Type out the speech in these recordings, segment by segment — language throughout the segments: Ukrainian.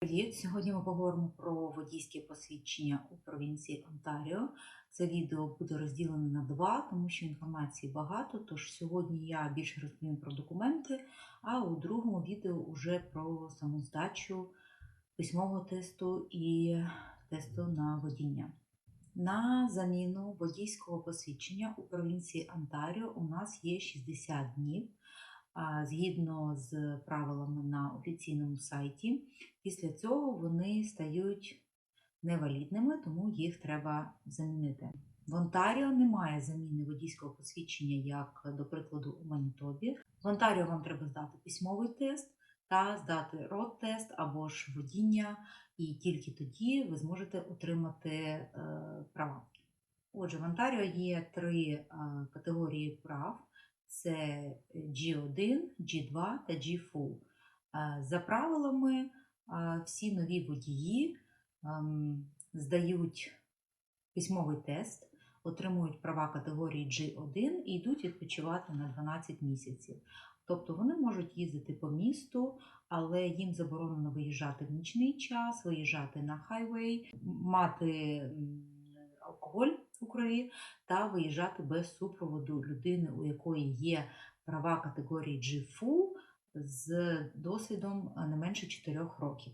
Привіт! Сьогодні ми поговоримо про водійське посвідчення у провінції Онтаріо. Це відео буде розділене на два, тому що інформації багато. Тож сьогодні я більше розповім про документи, а у другому відео вже про саму здачу письмового тесту і тесту на водіння. На заміну водійського посвідчення у провінції Онтаріо у нас є 60 днів. Згідно з правилами на офіційному сайті, Після цього вони стають невалідними, тому їх треба замінити. В Онтаріо немає заміни водійського посвідчення, як, до прикладу, у Манітобі. В Онтаріо вам треба здати письмовий тест та здати рот-тест або ж водіння, і тільки тоді ви зможете отримати е, права. Отже, в Онтаріо є три е, категорії прав: це G1, G2 та G-Full. Е, За правилами всі нові водії ем, здають письмовий тест, отримують права категорії G1 і йдуть відпочивати на 12 місяців. Тобто вони можуть їздити по місту, але їм заборонено виїжджати в нічний час, виїжджати на хайвей, мати алкоголь у крові та виїжджати без супроводу людини, у якої є права категорії G-Full з досвідом не менше 4 років.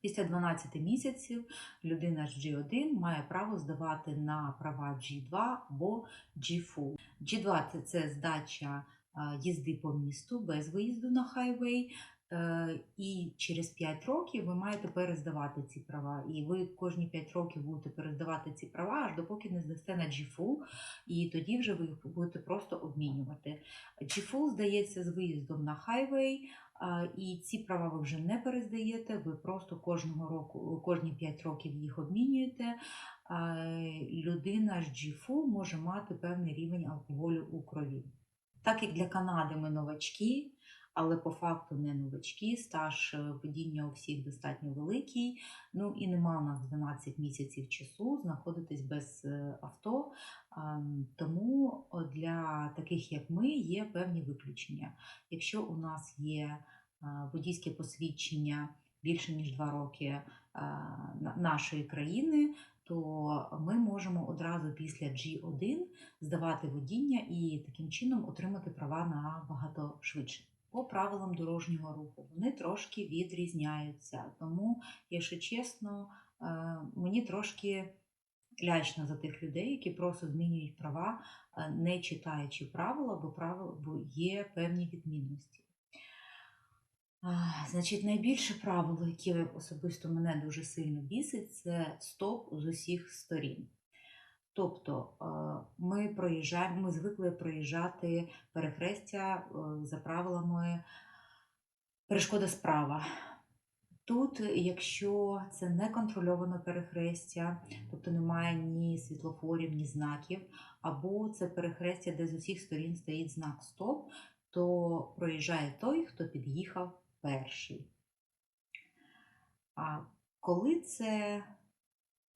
Після 12 місяців людина з G1 має право здавати на права G2 або G-Full. G2 це, здача їзди по місту без виїзду на хайвей. Е, І через 5 років ви маєте перездавати ці права. І ви кожні 5 років будете перездавати ці права, аж допоки не здасте на G-Full, і тоді вже ви їх будете просто обмінювати. G-Full здається з виїздом на хайвей, і ці права ви вже не перездаєте, ви просто кожного року, кожні 5 років їх обмінюєте. Людина з G-Full може мати певний рівень алкоголю у крові. Так як для Канади ми новачки, але по факту не новачки, стаж е, водіння у всіх достатньо великий. Ну і нема у нас 12 місяців часу знаходитись без е, авто. Тому для таких, як ми, є певні виключення. Якщо у нас є водійське посвідчення більше ніж 2 роки нашої країни, то ми можемо одразу після G1 здавати водіння і таким чином отримати права набагато швидше. По правилам дорожнього руху вони трошки відрізняються. Тому, якщо чесно, е, мені трошки лячно за тих людей, які просто змінюють права, е, не читаючи правила, бо правил бо є певні відмінності. Значить, найбільше правило, яке особисто мене дуже сильно бісить, це стоп з усіх сторін. Тобто е, ми проїжджаємо, ми звикли проїжджати перехрестя е, за правилами перешкода справа. Тут, якщо це не контрольоване перехрестя, тобто немає ні світлофорів, ні знаків, або це перехрестя, де з усіх сторін стоїть знак Стоп, то проїжджає той, хто під'їхав перший. А коли це,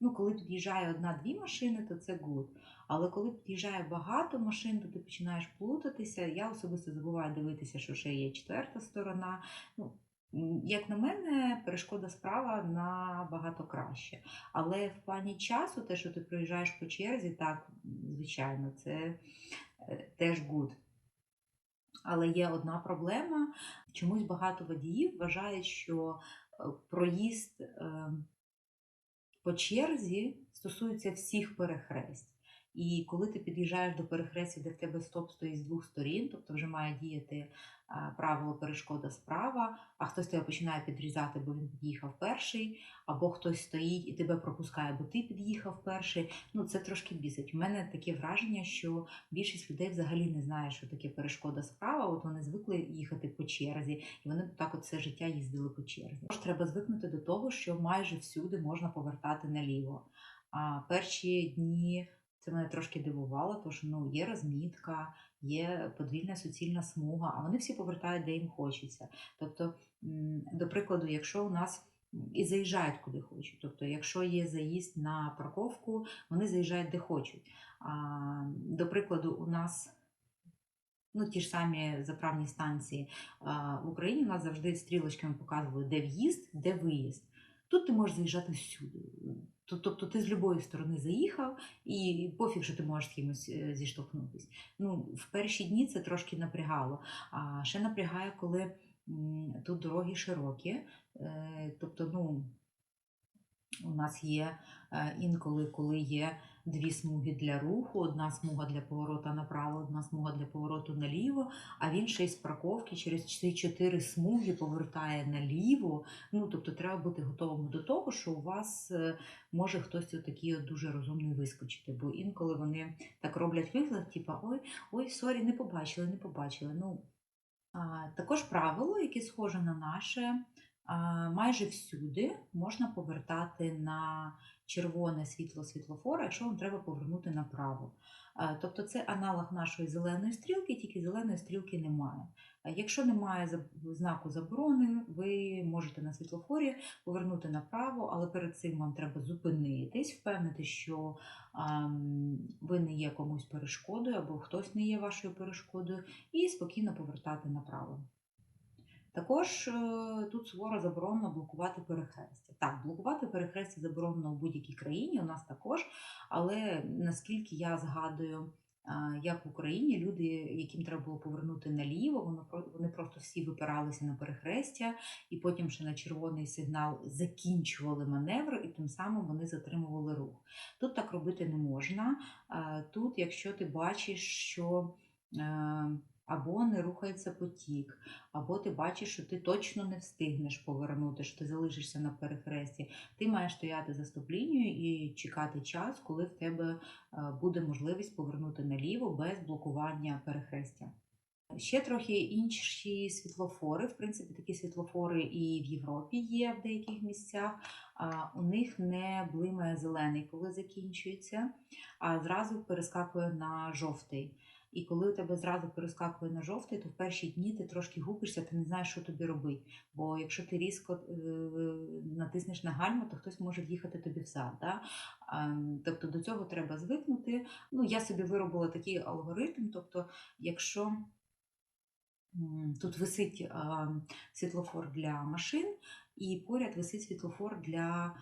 ну, коли під'їжджає одна-дві машини, то це good. Але коли під'їжджає багато машин, то ти починаєш плутатися. Я особисто забуваю дивитися, що ще є четверта сторона. Ну, як на мене, перешкода справа набагато краще. Але в плані часу, те, що ти проїжджаєш по черзі, так, звичайно, це е, теж good. Але є одна проблема. Чомусь багато водіїв вважають, що е, проїзд е, по черзі стосується всіх перехресть. І коли ти під'їжджаєш до перехрестя, де в тебе стоп стоїть з двох сторін, тобто вже має діяти правило перешкода справа, а хтось тебе починає підрізати, бо він під'їхав перший, або хтось стоїть і тебе пропускає, бо ти під'їхав перший. Ну це трошки бісить. У мене таке враження, що більшість людей взагалі не знає, що таке перешкода справа. От вони звикли їхати по черзі, і вони так от все життя їздили по черзі. Тож треба звикнути до того, що майже всюди можна повертати наліво. А перші дні це мене трошки дивувало, тому що ну, є розмітка, є подвійна суцільна смуга, а вони всі повертають, де їм хочеться. Тобто, до прикладу, якщо у нас і заїжджають куди хочуть. Тобто, якщо є заїзд на парковку, вони заїжджають де хочуть. А, до прикладу, у нас Ну, ті ж самі заправні станції а, в Україні у нас завжди стрілочками показують, де в'їзд, де виїзд. Тут ти можеш заїжджати всюди. Тоб- Тобто ти з будь-якої сторони заїхав, і пофіг, що ти можеш з кимось зіштовхнутися. зіштовхнутись. Ну, в перші дні це трошки напрягало. А ще напрягає, коли тут дороги широкі. Е, Тобто, ну, у нас є е, інколи, коли є дві смуги для руху, одна смуга для повороту направо, одна смуга для повороту наліво, а він ще й з парковки через ці чотири смуги повертає наліво. Ну, тобто треба бути готовим до того, що у вас е, може хтось отакий от дуже розумний вискочити. Бо інколи вони так роблять вигляд, типу, ой, ой, сорі, не побачили, не побачили. Ну, а, також правило, яке схоже на наше, майже всюди можна повертати на червоне світло світлофора, якщо вам треба повернути направо. Тобто це аналог нашої зеленої стрілки, тільки зеленої стрілки немає. Якщо немає знаку заборони, ви можете на світлофорі повернути направо, але перед цим вам треба зупинитись, впевнити, що ви не є комусь перешкодою або хтось не є вашою перешкодою, і спокійно повертати направо. Також е, тут суворо заборонено блокувати перехрестя. Так, блокувати перехрестя заборонено в будь-якій країні, у нас також, але наскільки я згадую, як в Україні люди, яким треба було повернути наліво, вони просто всі випиралися на перехрестя, і потім ще на червоний сигнал закінчували маневр, і тим самим вони затримували рух. Тут так робити не можна. Тут, якщо ти бачиш, що е, або не рухається потік, або ти бачиш, що ти точно не встигнеш повернути, що ти залишишся на перехресті, ти маєш стояти за стоп-лінією і чекати час, коли в тебе е, буде можливість повернути наліво без блокування перехрестя. Ще трохи інші світлофори. В принципі, такі світлофори і в Європі є в деяких місцях. У них не блимає зелений, коли закінчується, а зразу перескакує на жовтий. І коли у тебе зразу перескакує на жовтий, то в перші дні ти трошки губишся, ти не знаєш, що тобі робити. Бо якщо ти різко е, натиснеш на гальма, то хтось може в'їхати тобі взад. Да? Тобто до цього треба звикнути. Ну, я собі виробила такий алгоритм. Тобто, якщо тут висить світлофор для машин, і поряд висить світлофор для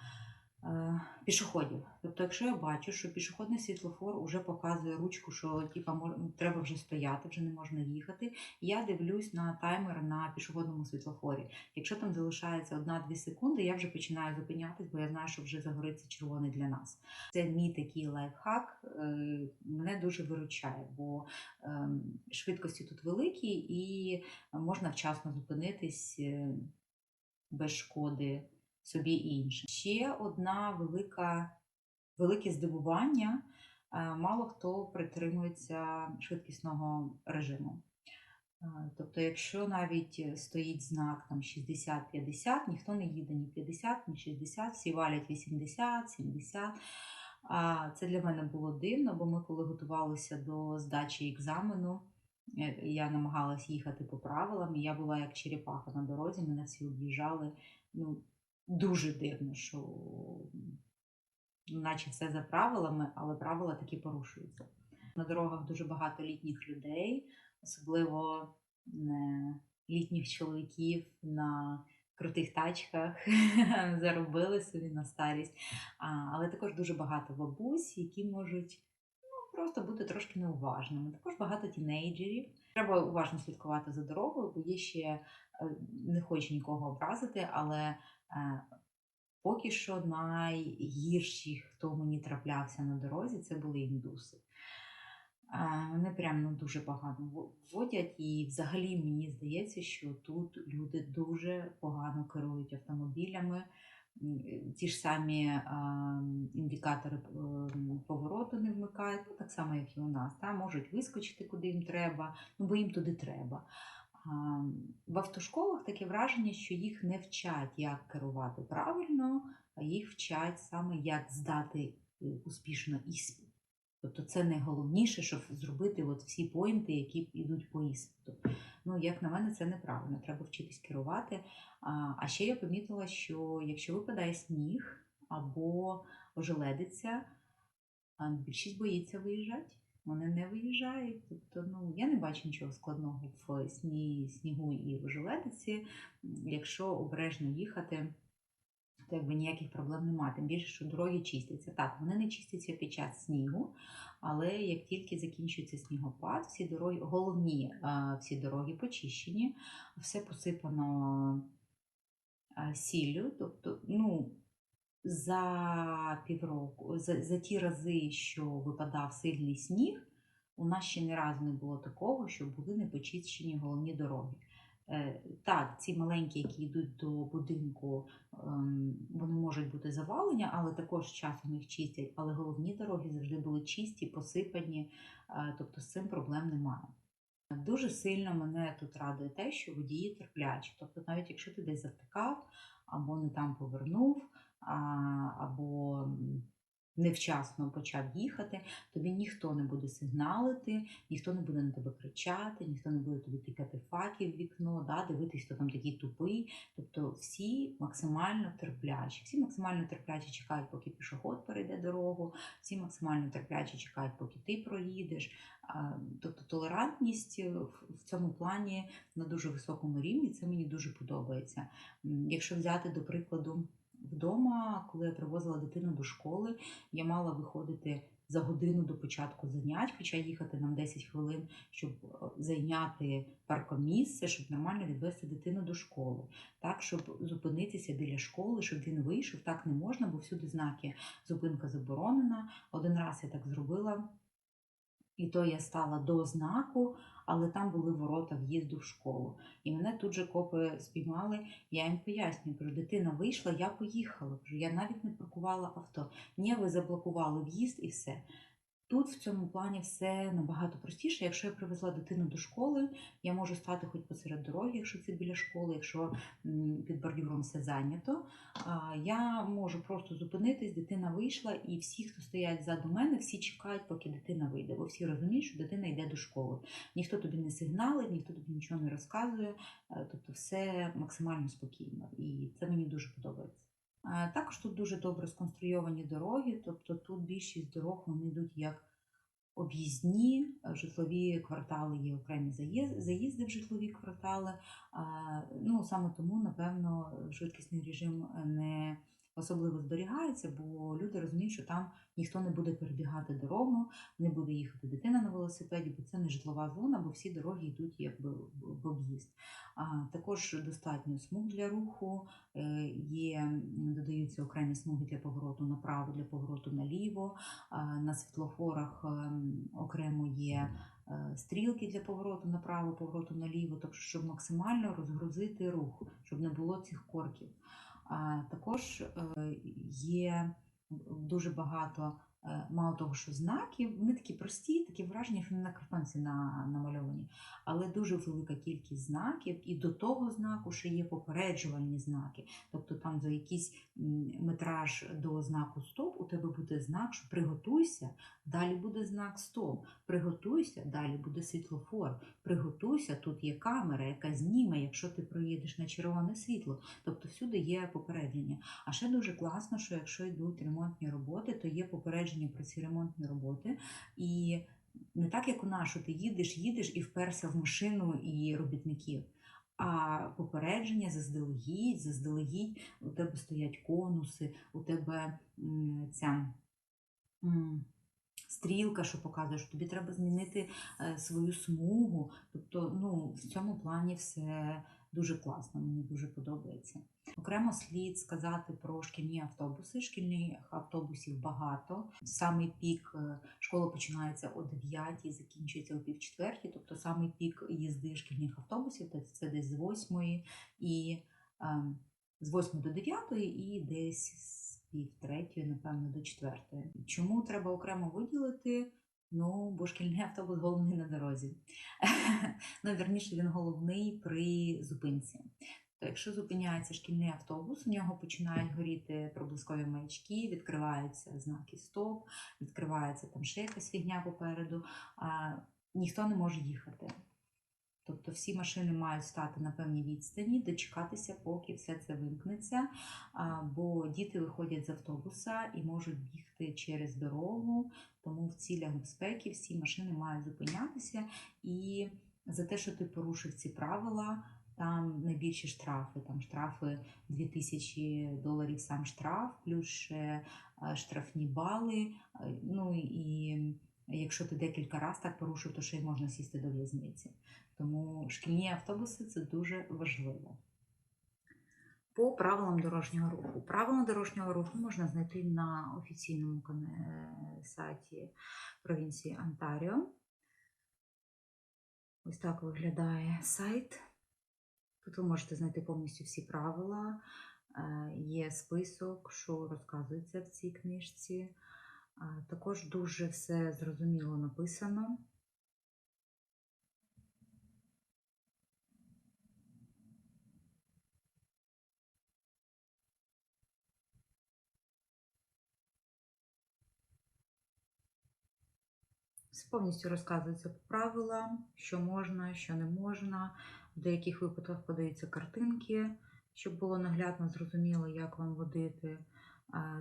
пішоходів. Тобто, якщо я бачу, що пішохідний світлофор вже показує ручку, що мож- треба вже стояти, вже не можна їхати, я дивлюсь на таймер на пішохідному світлофорі. Якщо там залишається 1-2 секунди, я вже починаю зупинятись, бо я знаю, що вже загориться червоний для нас. Це мій такий лайфхак, е, мене дуже виручає, бо ем, швидкості тут великі і можна вчасно зупинитись е, без шкоди собі і іншим. Ще одна велика, велике здивування. е, Мало хто притримується швидкісного режиму. Е, Тобто, якщо навіть стоїть знак там 60-50, ніхто не їде ні 50, ні 60, всі валять 80, 70. А це для мене було дивно, бо ми, коли готувалися до здачі екзамену, е, я намагалась їхати по правилам, і я була як черепаха на дорозі, мене всі об'їжджали. Ну, дуже дивно, що наче все за правилами, але правила такі порушуються. На дорогах дуже багато літніх людей, особливо літніх чоловіків на крутих тачках заробили собі на старість. Але також дуже багато бабусь, які можуть ну, просто бути трошки неуважними. Також багато тінейджерів. Треба уважно слідкувати за дорогою, бо є ще е, не хочу нікого образити, але е, поки що найгірші, хто мені траплявся на дорозі, це були індуси. Вони прям ну, дуже погано водять, і взагалі мені здається, що тут люди дуже погано керують автомобілями. Ті ж самі індикатори повороту не вмикають, ну, так само, як і у нас. Та, можуть вискочити, куди їм треба, ну, бо їм туди треба. В автошколах таке враження, що їх не вчать, як керувати правильно, а їх вчать саме, як здати е, успішно іспит. Тобто це найголовніше, щоб зробити от всі поінти, які йдуть по іспиту. Ну, як на мене, це неправильно. Треба вчитись керувати. А, ще я помітила, що якщо випадає сніг або ожеледиться, більшість боїться виїжджати. вони не виїжджають. Тобто, ну я не бачу нічого складного в сні, снігу і в ожеледиці. Якщо обережно їхати, то якби ніяких проблем немає. Тим більше, що дороги чистяться. Так, вони не чистяться під час снігу, але як тільки закінчується снігопад, всі дороги, головні всі дороги почищені, все посипано сіллю. Тобто, ну, за півроку, за, за ті рази, що випадав сильний сніг, у нас ще ні разу не було такого, що були не почищені головні дороги. Е, Так, ці маленькі, які йдуть до будинку, ем, вони можуть бути завалені, але також часом їх чистять. Але головні дороги завжди були чисті, посипані, е, тобто з цим проблем немає. Дуже сильно мене тут радує те, що водії терплячі. Тобто, навіть якщо ти десь завтикав або не там повернув, або невчасно почав їхати, тобі ніхто не буде сигналити, ніхто не буде на тебе кричати, ніхто не буде тобі тикати факів в вікно, да, дивитись, хто там такий тупий. Тобто всі максимально терплячі, всі максимально терплячі чекають, поки пішоход перейде дорогу, всі максимально терплячі чекають, поки ти проїдеш. Тобто толерантність е, в в цьому плані на дуже високому рівні, це мені дуже подобається. Якщо взяти до прикладу вдома, коли я привозила дитину до школи, я мала виходити за годину до початку занять, хоча їхати нам 10 хвилин, щоб е, зайняти паркомісце, щоб нормально відвести дитину до школи. Так, щоб зупинитися біля школи, щоб він вийшов, так не можна, бо всюди знаки зупинка заборонена. Один раз я так зробила. І то я стала до знаку, але там були ворота в'їзду в школу. І мене тут же копи спіймали. Я їм пояснюю, кажу, дитина вийшла, я поїхала. Я навіть не паркувала авто. Ні, ви заблокували в'їзд і все. Тут в цьому плані все набагато простіше. Якщо я привезла дитину до школи, я можу стати хоч посеред дороги, якщо це біля школи, якщо під бордюром все зайнято. Я можу просто зупинитись, дитина вийшла, і всі, хто стоять ззаду мене, всі чекають, поки дитина вийде, бо всі розуміють, що дитина йде до школи. Ніхто тобі не сигналить, ніхто тобі нічого не розказує. Е, Тобто все максимально спокійно, і це мені дуже подобається. Е, Також тут дуже добре сконструйовані дороги, тобто тут більшість дорог вони йдуть як об'їзні, е, житлові квартали є окремі заїзди в житлові квартали. Ну, саме тому, напевно, швидкісний режим не особливо зберігається, бо люди розуміють, що там ніхто не буде перебігати дорогу, не буде їхати дитина на велосипеді, бо це не житлова зона, бо всі дороги йдуть якби в об'їзд. А, Також достатньо смуг для руху, е, є, додаються окремі смуги для повороту направо, для повороту наліво. На світлофорах ем, окремо є е, стрілки для повороту направо, повороту наліво, тобто, щоб максимально розгрузити рух, щоб не було цих корків. Також е, є дуже багато, мало того, що знаків, вони такі прості, такі враження, що не на картонці намальовані, але дуже велика кількість знаків, і до того знаку ще є попереджувальні знаки. Тобто там за якийсь метраж до знаку стоп у тебе буде знак, що приготуйся, далі буде знак стоп, приготуйся, далі буде світлофор, приготуйся, тут є камера, яка зніме, якщо ти проїдеш на червоне світло. Тобто всюди є попередження. А ще дуже класно, що якщо йдуть ремонтні роботи, то є попередження про ці ремонтні роботи. І не так, як у що ти їдеш, їдеш і вперся в машину і робітників. А попередження заздалегідь, заздалегідь, у тебе стоять конуси, у тебе ця стрілка, що показує, що тобі треба змінити е, свою смугу. Тобто, ну, в цьому плані все дуже класно, мені дуже подобається. Окремо слід сказати про шкільні автобуси. Шкільних автобусів багато. Самий пік е, школа починається о 9 і закінчується о пів четвертій, тобто самий пік їзди шкільних автобусів це- це десь з 8 і ем, з 8 до 9 і десь з пів третьої, напевно, до четвертої. Чому треба окремо виділити? Ну, бо шкільний автобус головний на дорозі. ну, вірніше, він головний при зупинці. То якщо зупиняється шкільний автобус, у нього починають горіти проблискові маячки, відкриваються знаки стоп, відкривається там ще якась фігня попереду, а ніхто не може їхати. Тобто всі машини мають стати на певній відстані, дочекатися, поки все це вимкнеться, бо діти виходять з автобуса і можуть бігти через дорогу, тому в цілях безпеки всі машини мають зупинятися. І за те, що ти порушив ці правила, там найбільші штрафи. Там штрафи 2000 доларів сам штраф, плюс ще е, штрафні бали. Е, Ну і якщо ти декілька разів так порушив, то ще й можна сісти до в'язниці. Тому шкільні автобуси це дуже важливо. По правилам дорожнього руху. Правила дорожнього руху можна знайти на офіційному сайті провінції Онтаріо. Ось так виглядає сайт. Тут ви можете знайти повністю всі правила. Е, Є список, що розказується в цій книжці. Е, Також дуже все зрозуміло написано. Все повністю розказується по правилам, що можна, що не можна. В деяких випадках подаються картинки, щоб було наглядно зрозуміло, як вам водити.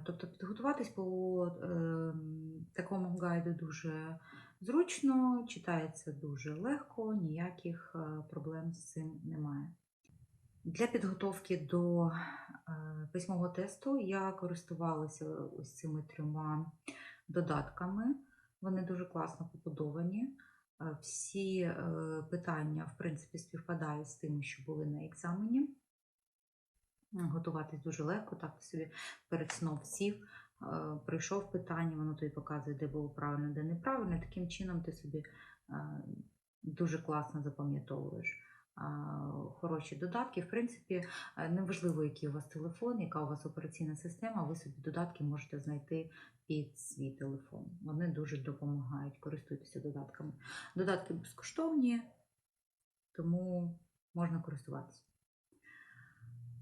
Тобто підготуватись по е, такому гайду дуже зручно, читається дуже легко, ніяких е, проблем з цим немає. Для підготовки до е, письмового тесту я користувалася ось цими трьома додатками. Вони дуже класно побудовані. Е, Всі е, питання, в принципі, співпадають з тими, що були на екзамені. Готуватись дуже легко, так собі перед сном сів, е, прийшов питання, воно тобі показує, де було правильно, де неправильно. Таким чином ти собі дуже класно запам'ятовуєш хороші додатки. В принципі, е, неважливо, який у вас телефон, яка у вас операційна система, ви собі додатки можете знайти під свій телефон. Вони дуже допомагають, користуйтеся додатками. Додатки безкоштовні, тому можна користуватися.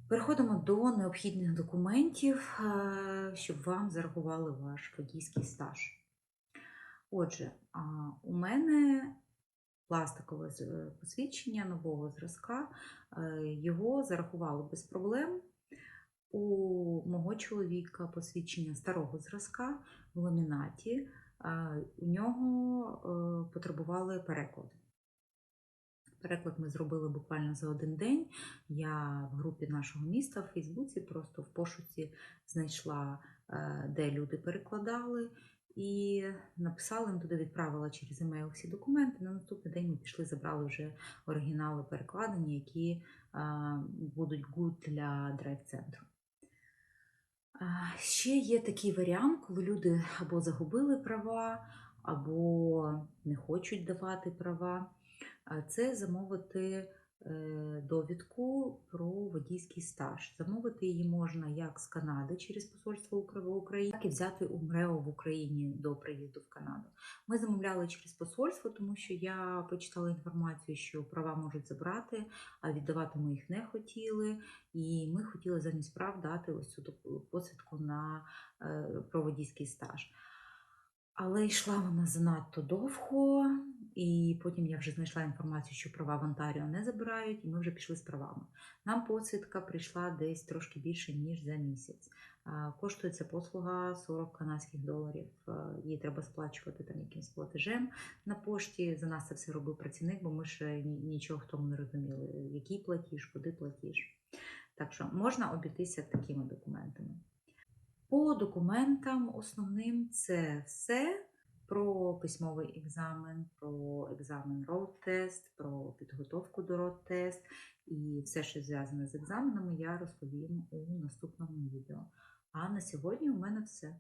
Переходимо до необхідних документів, е, щоб вам зарахували ваш водійський стаж. Отже, у мене пластикове е, посвідчення нового зразка, е, його зарахували без проблем. У мого чоловіка посвідчення старого зразка в ламінаті, е, у нього потребували переклад. Переклад ми зробили буквально за один день. Я в групі нашого міста в Фейсбуці просто в пошуці знайшла, де люди перекладали, і написала їм туди, відправила через емейл всі документи. На наступний день ми пішли, забрали вже оригінали перекладені, які е, будуть good для драйв-центру. Ще є такий варіант, коли люди або загубили права, або не хочуть давати права. Це замовити довідку про водійський стаж. Замовити її можна як з Канади через посольство Укра- в так і взяти у МРЕО в Україні до приїзду в Канаду. Ми замовляли через посольство, тому що я почитала інформацію, що права можуть забрати, а віддавати ми їх не хотіли. І ми хотіли замість прав дати ось цю посвідку на е, про водійський стаж. Але йшла вона занадто довго, і потім я вже знайшла інформацію, що права в Онтаріо не забирають, і ми вже пішли з правами. Нам посвідка прийшла десь трошки більше, ніж за місяць. Коштує ця послуга 40 канадських доларів. Її треба сплачувати там якимсь платежем на пошті. За нас це все робив працівник, бо ми ще нічого в тому не розуміли, який платіж, куди платіж. Так що можна обійтися такими документами. По документам основним це все про письмовий екзамен, про екзамен роуд-тест, про підготовку до роуд-тест і все, що зв'язане з екзаменами, я розповім у наступному відео. А на сьогодні у мене все.